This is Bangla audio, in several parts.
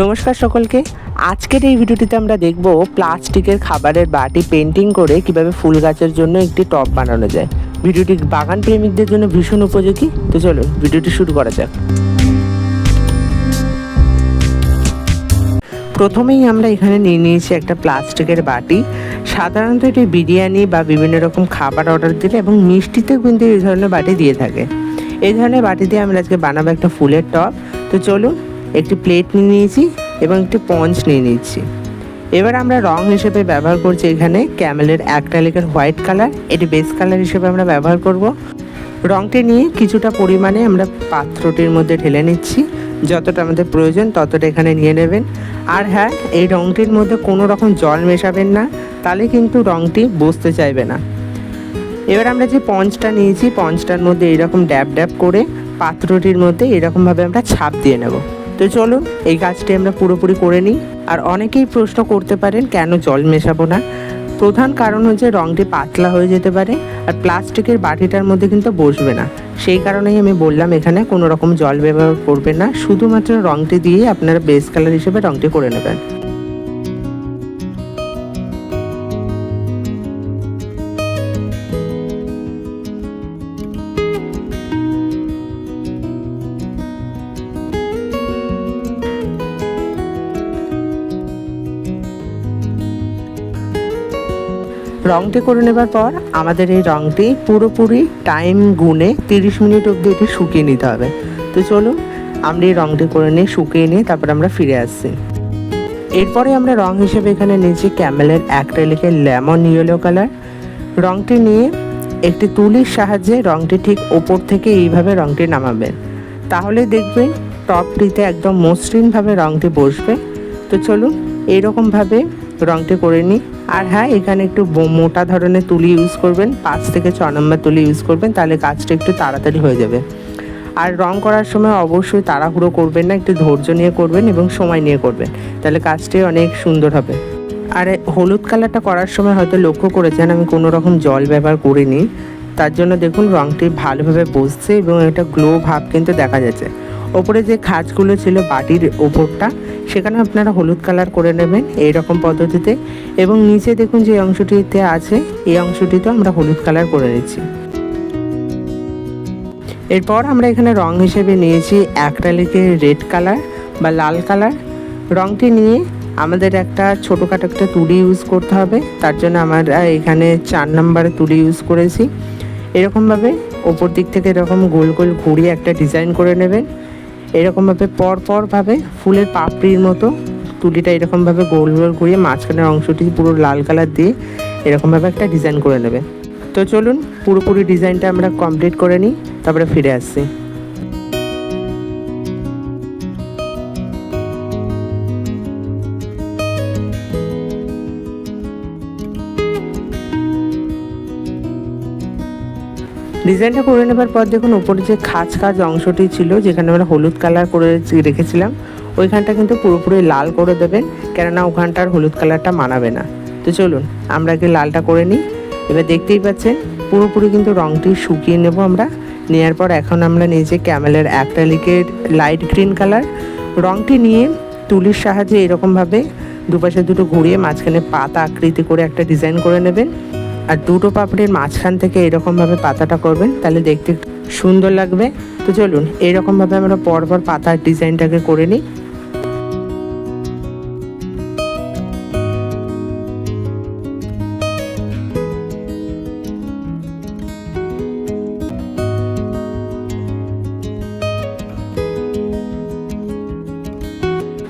নমস্কার সকলকে। আজকের এই ভিডিওটিতে আমরা দেখব প্লাস্টিকের খাবারের বাটি পেন্টিং করে কীভাবে ফুল গাছের জন্য একটি টব বানানো যায়। ভিডিওটি বাগান প্রেমিকদের জন্য ভীষণ উপযোগী। তো চলো ভিডিওটি শুরু করা যাক। প্রথমেই আমরা এখানে নিয়ে নিয়েছি একটা প্লাস্টিকের বাটি। সাধারণত এটি বিরিয়ানি বা বিভিন্ন রকম খাবার অর্ডার দিলে এবং মিষ্টিতেও কিন্তু এই ধরনের বাটি দিয়ে থাকে। এই ধরনের বাটি দিয়ে আমরা আজকে বানাবো একটা ফুলের টব। তো চলুন একটি প্লেট নিয়ে নিয়েছি এবং একটি পঞ্চ নিয়ে নিচ্ছি এবার আমরা রং হিসেবে ব্যবহার করছি এখানে ক্যামেলের এক অ্যাক্রালিকের হোয়াইট কালার এটি বেস কালার হিসেবে আমরা ব্যবহার করব। রংটি নিয়ে কিছুটা পরিমাণে আমরা পাত্রটির মধ্যে ঢেলে নিচ্ছি, যতটা আমাদের প্রয়োজন ততটা এখানে নিয়ে নেবেন। আর হ্যাঁ এই রংটির মধ্যে কোনো রকম জল মেশাবেন না, তাহলে কিন্তু রংটি বসতে চাইবে না। এবার আমরা যে পঞ্চটা নিয়েছি পঞ্চটার মধ্যে এইরকম ড্যাব ড্যাব করে পাত্রটির মধ্যে এরকমভাবে আমরা ছাপ দিয়ে নেব। তো চলুন এই কাজটি আমরা পুরোপুরি করে নিই। আর অনেকেই প্রশ্ন করতে পারেন, কেন জল মেশাবো না? প্রধান কারণ হচ্ছে রঙটি পাতলা হয়ে যেতে পারে, আর প্লাস্টিকের বাটিটার মধ্যে কিন্তু বসবে না। সেই কারণেই আমি বললাম, এখানে কোনো রকম জল ব্যবহার করবেন না, শুধুমাত্র রঙটি দিয়ে আপনারা বেস কালার হিসেবে রঙটি করে নেবেন। রংটি করে নেবার পর আমাদের এই রংটি পুরোপুরি টাইম গুনে তিরিশ মিনিট অবধি এটি শুকিয়ে নিতে হবে। তো চলুন, আমরা এই রংটি করে নিয়ে শুকিয়ে নিয়ে তারপর আমরা ফিরে আসছি। এরপরে আমরা রং হিসেবে এখানে নিয়েছি ক্যামেলের অ্যাক্রেলিকের লেমন ইয়েলো কালার। রংটি নিয়ে একটি তুলির সাহায্যে রংটি ঠিক ওপর থেকে এইভাবে রংটি নামাবেন। তাহলে দেখবেন টপটিতে একদম মসৃণভাবে রংটি বসবে। তো চলুন এইরকমভাবে রংটি করে নিই আর হ্যাঁ এখানে একটু মোটা ধরনের তুলি ইউজ করবেন, পাঁচ থেকে ছ নম্বর তুলি ইউজ করবেন, তাহলে কাজটা একটু তাড়াতাড়ি হয়ে যাবে। আর রং করার সময় অবশ্যই তাড়াহুড়ো করবেন না, একটু ধৈর্য নিয়ে করবেন এবং সময় নিয়ে করবেন, তাহলে কাজটি অনেক সুন্দর হবে। আর হলুদ কালারটা করার সময় হয়তো লক্ষ্য করেছেন, আমি কোনো রকম জল ব্যবহার করিনি। তার জন্য দেখুন রংটি ভালোভাবে বসছে এবং একটা গ্লো ভাব কিন্তু দেখা যাচ্ছে। ওপরে যে খাঁজগুলো ছিল বাটির ওপরটা, সেখানে আপনারা হলুদ কালার করে নেবেন এই রকম পদ্ধতিতে। এবং নিচে দেখুন যে অংশটিতে আছে, এই অংশটিতে আমরা হলুদ কালার করে নিচ্ছি। এরপর আমরা এখানে রং হিসেবে নিয়েছি অ্যাক্রালিকের রেড কালার বা লাল কালার। রংটি নিয়ে আমাদের একটা ছোটোখাটো একটা তুলি ইউজ করতে হবে, তার জন্য আমরা এখানে চার নম্বরে তুলি ইউজ করেছি। এরকমভাবে ওপর দিক থেকে এরকম গোল গোল ঘুরিয়ে একটা ডিজাইন করে নেবেন। এরকমভাবে পর পরভাবে ফুলের পাপড়ির মতো তুলিটা এরকমভাবে গোল গোল ঘুরিয়ে মাঝখানের অংশটি পুরো লাল কালার দিয়ে এরকমভাবে একটা ডিজাইন করে নেবে। তো চলুন পুরোপুরি ডিজাইনটা আমরা কমপ্লিট করে নিই, তারপরে ফিরে আসছি। ডিজাইনটা করে নেবার পর দেখুন ওপরে যে খাঁজ খাঁজ অংশটি ছিল, যেখানে আমরা হলুদ কালার করে রেখেছিলাম, ওইখানটা কিন্তু পুরোপুরি লাল করে দেবেন, কেননা ওখানটার হলুদ কালারটা মানাবে না। তো চলুন, আমরা আগে লালটা করে নিই। এবার দেখতেই পাচ্ছেন, পুরোপুরি কিন্তু রংটি শুকিয়ে নেব আমরা। নেওয়ার পর এখন আমরা নিয়েছি ক্যামেলের অ্যাক্রালিকের লাইট গ্রিন কালার রংটি নিয়ে তুলির সাহায্যে এরকমভাবে দুপাশে দুটো ঘুরিয়ে মাঝখানে পাতা আকৃতি করে একটা ডিজাইন করে নেবেন। আর দুটো পাপড়ির মাঝখান থেকে এরকমভাবে পাতাটা করবেন, তাহলে দেখতে সুন্দর লাগবে। তো চলুন, এরকমভাবে আমরা পরপর পাতার ডিজাইনটাকে করে নিই।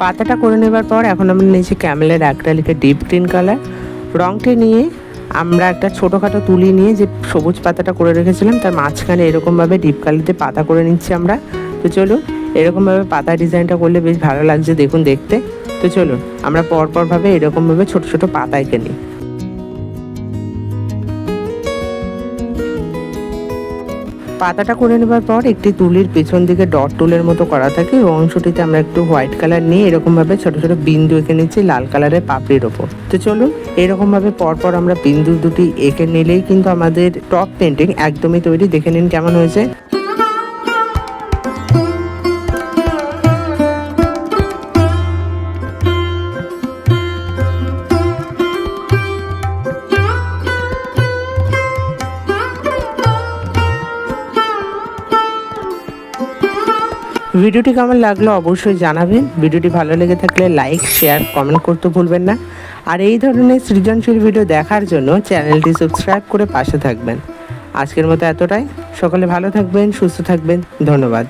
পাতাটা করে নেবার পর এখন আমরা নিয়েছি ক্যামেলের অ্যাক্রালিকের ডিপ গ্রিন কালার। রংটি নিয়ে আমরা একটা ছোটোখাটো তুলি নিয়ে যে সবুজ পাতাটা করে রেখেছিলাম, তার মাঝখানে এরকমভাবে ডিপকালিতে পাতা করে নিচ্ছি আমরা। তো চলুন, এরকমভাবে পাতা ডিজাইনটা করলে বেশ ভালো লাগছে দেখুন দেখতে। তো চলুন, আমরা পরপরভাবে এরকমভাবে ছোটো ছোটো পাতা এঁকে নিই। পাতাটা করে নেবার পর একটি তুলির পেছন দিকে ডট টুলের মতো করা থাকে। ওই অংশটিতে আমরা একটু হোয়াইট কালার নিয়ে এরকমভাবে ছোট ছোট বিন্দু এঁকে নিচ্ছি লাল কালারের পাপড়ির ওপর। তো চলুন, এরকমভাবে পরপর আমরা বিন্দু দুটি এঁকে নিলেই কিন্তু আমাদের টপ পেন্টিং একদমই তৈরি। দেখে নিন কেমন হয়েছে। ভিডিওটি কেমন লাগল অবশ্যই জানাবেন। ভিডিওটি ভালো লেগে থাকলে লাইক শেয়ার কমেন্ট করতে ভুলবেন না। আর এই ধরনের সৃজনশীল ভিডিও দেখার জন্য চ্যানেলটি সাবস্ক্রাইব করে পাশে থাকবেন। আজকের মতো এতটাই। সকলে ভালো থাকবেন, সুস্থ থাকবেন। ধন্যবাদ।